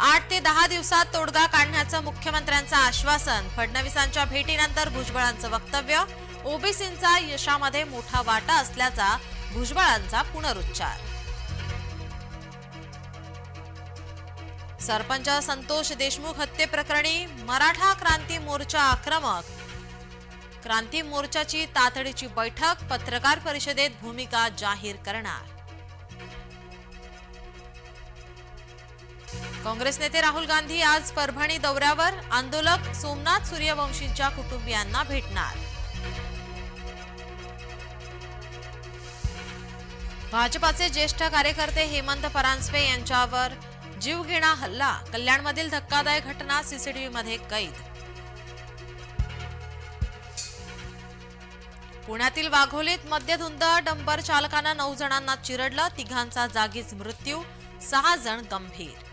आठ ते दहा दिवसात तोडगा काढण्याचं मुख्यमंत्र्यांचं आश्वासन. फडणवीसांच्या भेटीनंतर भुजबळांचं वक्तव्य. ओबीसींचा यशामध्ये मोठा वाटा असल्याचा भुजबळांचा पुनरुच्चार. सरपंच संतोष देशमुख हत्येप्रकरणी मराठा क्रांती मोर्चा आक्रमक. क्रांती मोर्चाची तातडीची बैठक पत्रकार परिषदेत भूमिका जाहीर करणार. काँग्रेस नेते राहुल गांधी आज परभणी दौऱ्यावर. आंदोलक सोमनाथ सूर्यवंशींच्या कुटुंबियांना भेटणार. भाजपाचे ज्येष्ठ कार्यकर्ते हेमंत परांजपे यांच्यावर जीवघेणा हल्ला कल्याणमधील धक्कादायक घटना सीसीटीव्हीमध्ये कैद. पुण्यातील वाघोलीत मद्यधुंद डंपर चालकानं नऊ जणांना चिरडलं तिघांचा जागीच मृत्यू सहा जण गंभीर.